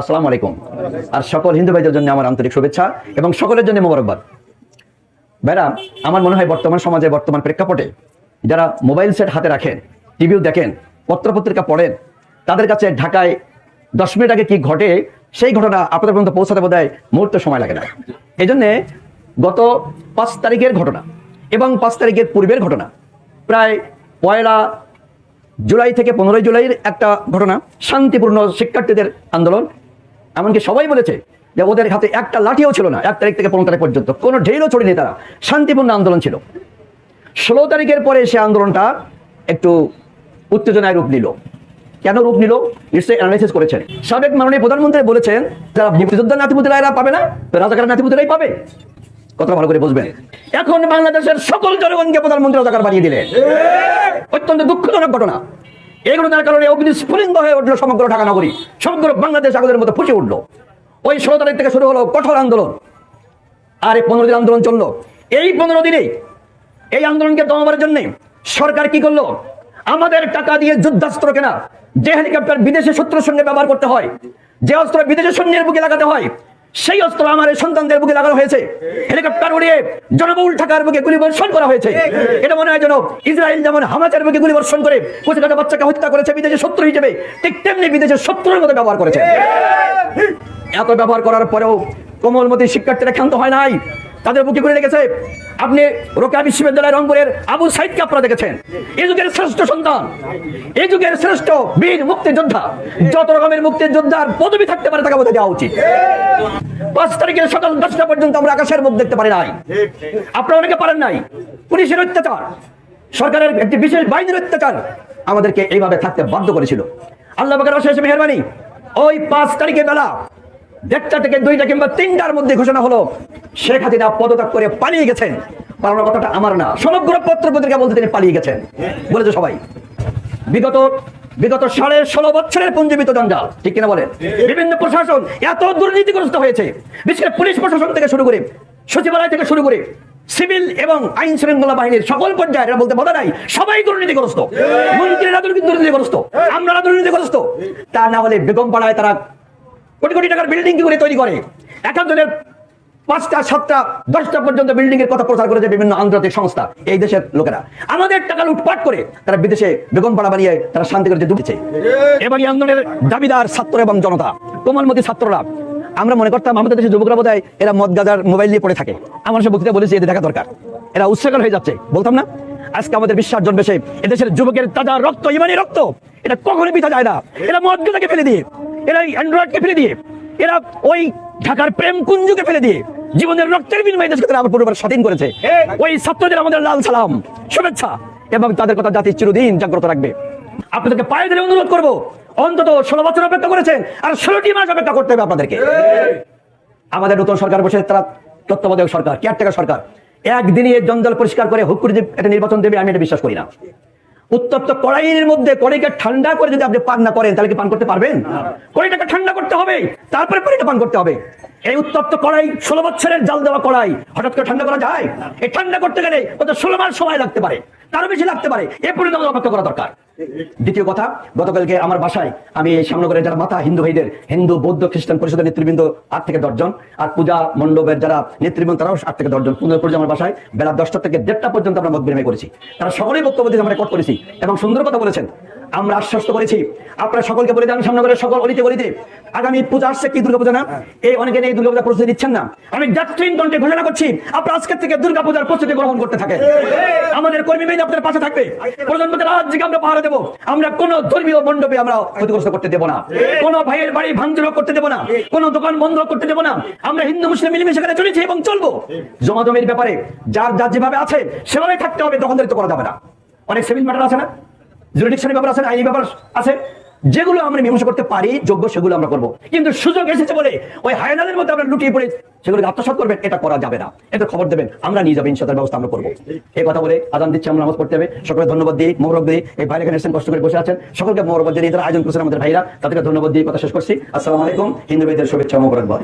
আসসালামু আলাইকুম। আর সকল হিন্দু ভাইদের জন্য আমার আন্তরিক শুভেচ্ছা এবং সকলের জন্য মোবারকবাদ। ভাইরা, আমার মনে হয় বর্তমান সমাজে বর্তমান প্রেক্ষাপটে যারা মোবাইল সেট হাতে রাখেন টিভিও দেখেন, পত্রপত্রিকা পড়েন, তাদের কাছে ঢাকায় দশ মিনিট আগে কি ঘটে, সেই ঘটনা আপনাদের পর্যন্ত পৌঁছাতে বোধ হয় মুহূর্ত সময় লাগে না। এই জন্যে গত পাঁচ তারিখের ঘটনা এবং পাঁচ তারিখের পূর্বের ঘটনা, প্রায় পয়লা জুলাই থেকে পনেরোই জুলাইয়ের একটা ঘটনা, শান্তিপূর্ণ শিক্ষার্থীদের আন্দোলন। এমনকি সবাই বলেছে যে ওদের হাতে একটা লাঠিও ছিল না, এক তারিখ থেকে পনেরো তারিখ পর্যন্ত। কোনো ঢেইলও ছড়িনি তারা, শান্তিপূর্ণ আন্দোলন ছিল। ষোলো তারিখের পরে সে আন্দোলনটা একটু উত্তেজনায় রূপ নিল। কেন রূপ নিল? নিশ্চয়ই অ্যানালাইসিস করেছেন। সাবেক মাননীয় প্রধানমন্ত্রী বলেছেন, যারা মুক্তিযোদ্ধার নাতিপুতিরা এরা পাবে না রাজাকার নাতিপুতিরাই পাবে। কথা ভালো করে বুঝবেন। এখন বাংলাদেশের সকল জনগণকে প্রধানমন্ত্রী রাজাকার বানিয়ে দিলেন। অত্যন্ত দুঃখজনক ঘটনা। এই ঘটনার কারণে অগ্নি স্ফুলিঙ্গ হয়ে উঠল সমগ্র ঢাকা নগরী। সমগ্র বাংলাদেশ আগদের মতো ফুসে উঠল। ওই ষোলো তারিখ থেকে শুরু হলো কঠোর আন্দোলন। আর এই পনেরো দিন আন্দোলন চলল। এই পনেরো দিনে এই আন্দোলনকে দমাবার জন্য সরকার কি করল? আমাদের টাকা দিয়ে যুদ্ধাস্ত্র কেনা, যে হেলিকপ্টার বিদেশে শত্রুর সঙ্গে ব্যবহার করতে হয়, যে অস্ত্র বিদেশি সৈন্যের বুকে লাগাতে হয় সেই অস্ত্র আমার সন্তানদের বুকে লাগানো হয়েছে। হেলিকপ্টার উড়িয়ে জনবহুল ঠাকার বুকে গুলি বর্ষণ করা হয়েছে। এটা মনে হয় যেন ইসরায়েল যেমন হামাচার বুকে গুলি বর্ষণ করে কুচি কাটা বাচ্চাকে হত্যা করেছে, বিদেশে শত্রু হিসেবে, ঠিক তেমনি বিদেশে শত্রুর মতো ব্যবহার করেছে। এত ব্যবহার করার পরেও কোমলমতি শিক্ষার্থীরা ক্ষান্ত হয় নাই। তাদের বুকে করে রেখেছে আপনি রোকা বিশ্ববিদ্যালয় রংপুরের আবু সাইদকে আপনারা দেখেছেন। এই যুগের শ্রেষ্ঠ সন্তান এই যুগের শ্রেষ্ঠ বীর মুক্তিযোদ্ধা, যত রকমের মুক্তিযোদ্ধার পদবি থাকতে পারে তাকে বোধহয় দেওয়া উচিত। পাঁচ তারিখের সকাল দশটা পর্যন্ত আমরা আকাশের মুখ দেখতে পারি নাই। আপনারা অনেকে পারেন নাই। পুলিশের অত্যাচার, সরকারের একটি বিশেষ বাহিনীর অত্যাচার আমাদেরকে এইভাবে থাকতে বাধ্য করেছিল। আল্লাহ বাকের অশেষ মেহরবানি, ওই পাঁচ তারিখে বেলা দেড়টা থেকে দুইটা কিংবা তিনটার মধ্যে ঘোষণা হলো, শেখ হাসিনা পদত্যাগ করে পালিয়ে গেছেন পালানোর কথাটা আমার না। সমগ্র পত্র পত্রিকা বলতে তিনি পালিয়ে গেছেন। বলেছে সবাই। বিগত বিগত সাড়ে ষোলো বছরের পুঞ্জীবিত জঞ্জাল, ঠিক কিনা বলেন? বিভিন্ন প্রশাসন এত দুর্নীতিগ্রস্ত হয়েছে, বিশেষ করে পুলিশ প্রশাসন থেকে শুরু করে, সচিবালয় থেকে শুরু করে, সিভিল এবং আইন শৃঙ্খলা বাহিনীর সকল পর্যায়ে এরা বলতে বাধা নাই সবাই দুর্নীতিগ্রস্ত। মন্ত্রীরা দুর্নীতিগ্রস্ত আমরা দুর্নীতিগ্রস্ত। তা না হলে বেগম পাড়ায় তারা কোটি কোটি টাকার বিল্ডিং কি করে তৈরি করে। একান্তরের পাঁচটা, সাতটা, দশটা পর্যন্ত বিল্ডিং এর কথা প্রচার করেছে বিভিন্ন আন্তর্জাতিক সংস্থা, এই দেশের লোকেরা। আমাদের টাকা লুটপাট করে তারা বিদেশে বেগম পাড়া বানিয়ে তারা শান্তি করে ডুবেছে। এবার এই আন্দোলনের দাবিদার ছাত্র এবং জনতা, কোমলমতি ছাত্ররা, আমরা মনে করতাম আমাদের দেশের যুবকরা বোধহয় এরা মদ গাজার মোবাইল নিয়ে পড়ে থাকে। আমার সব বক্তৃতা বলেছি, এদের দেখা দরকার। এরা উৎসাহ হয়ে যাচ্ছে, বলতাম না? আজকে আমাদের বিশ্বাস জন্মেছে, এদেশের যুবকের তাজা রক্ত, ইমানি রক্ত, এটা কখনোই পিঠা যায় না। এরা মদ গাজাকে ফেলে দিয়ে এরা অ্যান্ড্রয়েডকে ফেলে দিয়ে, এরা ওই ঢাকার প্রেম কুঞ্জুকে ফেলে দিয়ে জীবনের রক্তের বিনিময়ে দেশকে তারা আবার পুরোবার স্বাধীন করেছে। ওই ছাত্রদের আমাদের লাল সালাম, শুভেচ্ছা, এবং তাদের কথা জাতি চিরদিন জাগ্রত রাখবে। আপনাদেরকে পায়ে ধরে অনুরোধ করব, অন্তত ষোলো বছর অপেক্ষা করেছেন, আর ষোলোটি মাস অপেক্ষা করতে হবে আপনাদেরকে। আমাদের নতুন সরকার বসে তারা তত্ত্বাবধায়ক সরকার কেয়ারটেকার সরকার। একদিনই এর জঞ্জাল পরিষ্কার করে হুকুর করে যে একটা নির্বাচন দেবে, আমি এটা বিশ্বাস করি না। উত্তপ্ত কড়াইয়ের মধ্যে কড়াইকে ঠান্ডা করে যদি আপনি পান না করেন তাহলে কি পান করতে পারবেন? কড়াইটাকে ঠান্ডা করতে হবে তারপরে পানিটা পান করতে হবে। এই উত্তপ্ত কড়াই ষোলো বছরের জাল দেওয়া কড়াই, হঠাৎ করে ঠান্ডা করা যায়? এই ঠান্ডা করতে গেলে কত ষোলো মাস সময় লাগতে পারে, তারও বেশি লাগতে পারে, এ পর্যন্ত আমাদের অপেক্ষা করা দরকার। দ্বিতীয় কথা, গতকালকে আমার বাসায় আমি এই শ্যামনগরের যারা মাথা হিন্দু ভাইদের, হিন্দু, বৌদ্ধ, খ্রিস্টান পরিষদের নেতৃবৃন্দ আট থেকে দশজন আর পূজা মণ্ডপের যারা নেতৃবৃন্দ, তারাও আট থেকে দশজন পনেরো পর্যন্ত আমার বাসায় বেলা দশটা থেকে দেড়টা পর্যন্ত আমরা মত বিনিময় করেছি। তারা সকলেই বক্তব্য দিয়ে আমরা রেকর্ড করেছি। এবং সুন্দর কথা বলেছেন আমরা আশ্বস্ত করেছি। আপনারা সকলকে বলে দেন শ্যামনগরের সকল অলিতে গলিতে আগামী পূজা আসছে কি দুর্গাপূজা না? এই অনেকে এই দুর্গাপূজা প্রস্তুতি দিচ্ছেন না। আমি জাতীয় কণ্ঠে ঘোষণা করছি, আপনারা আজকের থেকে দুর্গাপূজার প্রস্তুতি গ্রহণ করতে থাকেন। আমাদের কর্মী বাহিনী আপনাদের পাশে থাকবে। প্রধানমন্ত্রী রাজ্যকে আমরা পাহারা দেবো, আমরা কোন ধর্মীয় মণ্ডপে আমরা ক্ষতিগ্রস্ত করতে দেবো না। কোন ভাইয়ের বাড়ি ভাঙচুর করতে দেবো না। কোন দোকান বন্ধ করতে দেবো না। আমরা হিন্দু, মুসলিম মিলেমিশে সেখানে চলেছি এবং চলবো। জমাজমির ব্যাপারে যার যার যেভাবে আছে সেভাবে থাকতে হবে দখলদারিত্ব করা যাবে না। অনেক সিভিল ম্যাটার আছে না? জুরিডিকশনের ব্যাপার আছে, আইনি ব্যাপার আছে, যেগুলো আমরা মীমাংসা করতে পারি, যোগ্য সেগুলো আমরা করব। কিন্তু সুযোগ এসেছে বলে ওই হায়নাদের মধ্যে আমরা লুটিয়ে পড়ে সেগুলোকে আত্মসাৎ করবেন, এটা করা যাবে না। এটা খবর দেবেন, আমরা নিয়ে যাবেন ব্যবস্থা আমরা করব। এই কথা বলে আদান দিচ্ছি, আমরা নামাজ পড়তে হবে। সকলে ধন্যবাদ দিই মোহরক দিই এই এখানে কষ্ট করে বসে আছেন। সকলকে মোহরবাদ দিয়ে আয়োজন করেছেন আমাদের ভাইরা। তাদেরকে ধন্যবাদ দিয়ে কথা শেষ করছি। আসসালামু আলাইকুম, হিন্দু ভাইদের শুভেচ্ছা মোবারকবাদ।